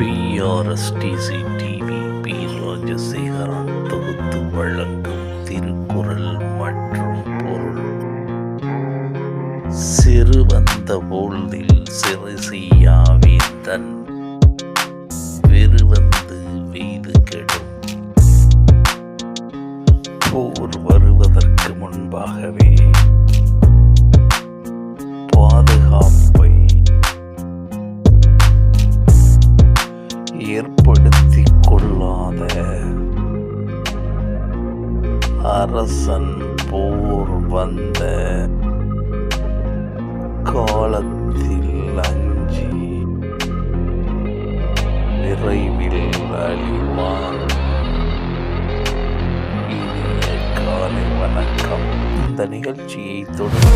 பிஆர்எஸ்டிசி TV B Rajasekaran தொகுத்து வழங்கும் திருக்குறள் மற்றும் பொருள். சிறு வந்த போல்தில் சிறு செய்யாவே தன் வெறுவந்து வெய்து கெடும். போர் வருவதற்கு ஏற்படுத்திக் கொள்ளாத அரசன் போர் வந்த காலத்தில் அஞ்சி விரைவில் அழிவான். இனிய காலை வணக்கம். இந்த நிகழ்ச்சியை தொடர்ந்து